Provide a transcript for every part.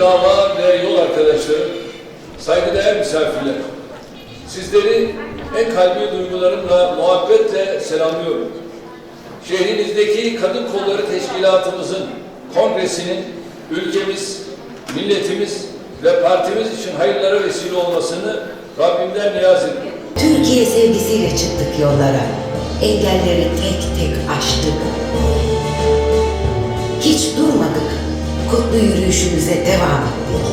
dava ve yol arkadaşlarım, saygıdeğer misafirler. Sizleri en kalbi duygularımla, muhabbetle selamlıyorum. Şehrinizdeki Kadın Kolları Teşkilatımızın kongresinin ülkemiz, milletimiz ve partimiz için hayırlara vesile olmasını Rabbimden niyaz ediyorum. Türkiye sevgisiyle çıktık yollara. Engelleri tek tek aştık. Hiç durmadık. Kutlu yürüyüşümüze devam ettik.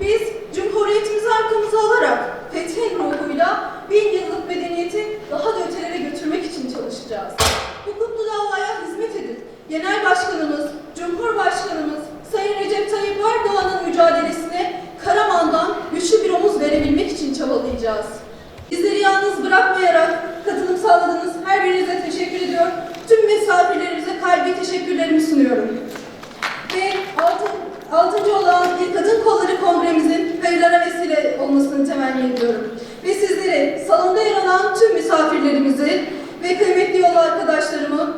Biz Cumhuriyetimizi arkamıza alarak fethin ruhuyla bin yıllık medeniyeti daha da ötelere götürmek için çalışacağız. Bu kutlu davaya hizmet edip Genel Başkanımız, Cumhurbaşkanımız Sayın Recep Tayyip Erdoğan'ın mücadelesine Karaman'dan güçlü bir omuz verebilmek için çabalayacağız. Kalbi teşekkürlerimi sunuyorum. Ve altın, altıncı olan bir kadın kolları kongremizin hayırlara vesile olmasını temenni ediyorum. Ve sizleri salonda yer alan tüm misafirlerimizi ve kıymetli yol arkadaşlarımı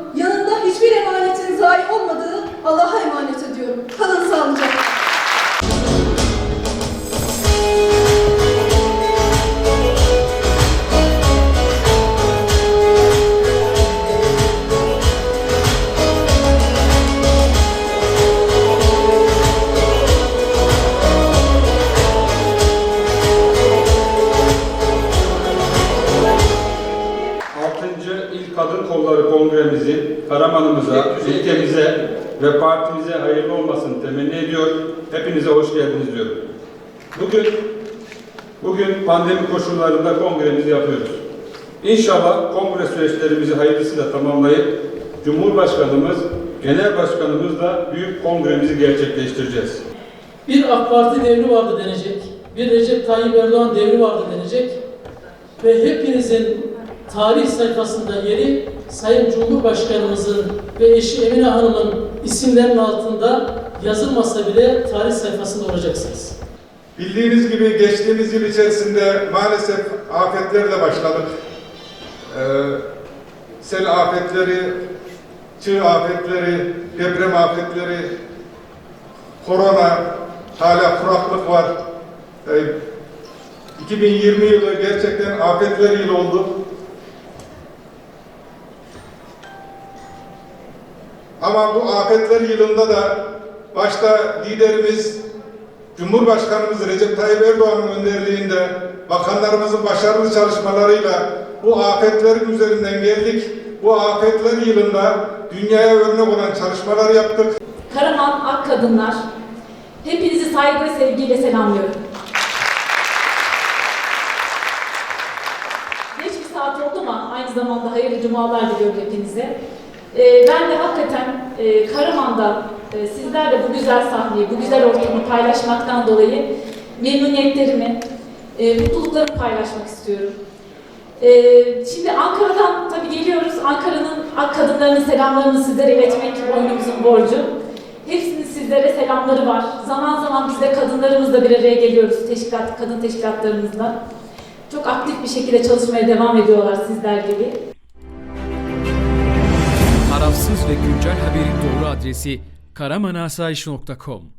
Karaman'ımıza, ülkemize ve partimize hayırlı olmasını temenni ediyor. Hepinize hoş geldiniz diyorum. Bugün bugün pandemi koşullarında kongremizi yapıyoruz. İnşallah kongre süreçlerimizi hayırlısıyla tamamlayıp Cumhurbaşkanımız, Genel Başkanımızla büyük kongremizi gerçekleştireceğiz. Bir AK Parti devri vardı denecek, bir Recep Tayyip Erdoğan devri vardı denecek ve hepinizin tarih sayfasında yeri Sayın Cumhurbaşkanımızın ve eşi Emine Hanım'ın isimlerinin altında yazılmasa bile tarih sayfasında olacaksınız. Bildiğiniz gibi geçtiğimiz yıl içerisinde maalesef afetlerle başladık. Ee, sel afetleri, çığ afetleri, deprem afetleri, korona, hala kuraklık var. Ee, 2020 yılı gerçekten afetler yılı oldu. Ama bu afetler yılında da başta liderimiz Cumhurbaşkanımız Recep Tayyip Erdoğan'ın önderliğinde bakanlarımızın başarılı çalışmalarıyla bu afetlerin üzerinden geldik. Bu afetler yılında dünyaya örnek olan çalışmalar yaptık. Karaman Ak Kadınlar, hepinizi saygı ve sevgiyle selamlıyorum. Geç bir saat oldu ama aynı zamanda hayırlı cumalar diliyorum hepinize. Ee, ben de hakikaten e, Karaman'da e, sizlerle bu güzel sahneyi, bu güzel ortamı paylaşmaktan dolayı memnuniyetlerimi, e, mutluluklarımı paylaşmak istiyorum. Ee, şimdi Ankara'dan tabii geliyoruz. Ankara'nın kadınlarının selamlarını sizlere iletmek boynumuzun borcu. Hepsinin sizlere selamları var. Zaman zaman biz de kadınlarımızla bir araya geliyoruz. Teşkilat, kadın teşkilatlarımızla. Çok aktif bir şekilde çalışmaya devam ediyorlar sizler gibi. Ve güncel haberin doğru adresi karamanasayiş.com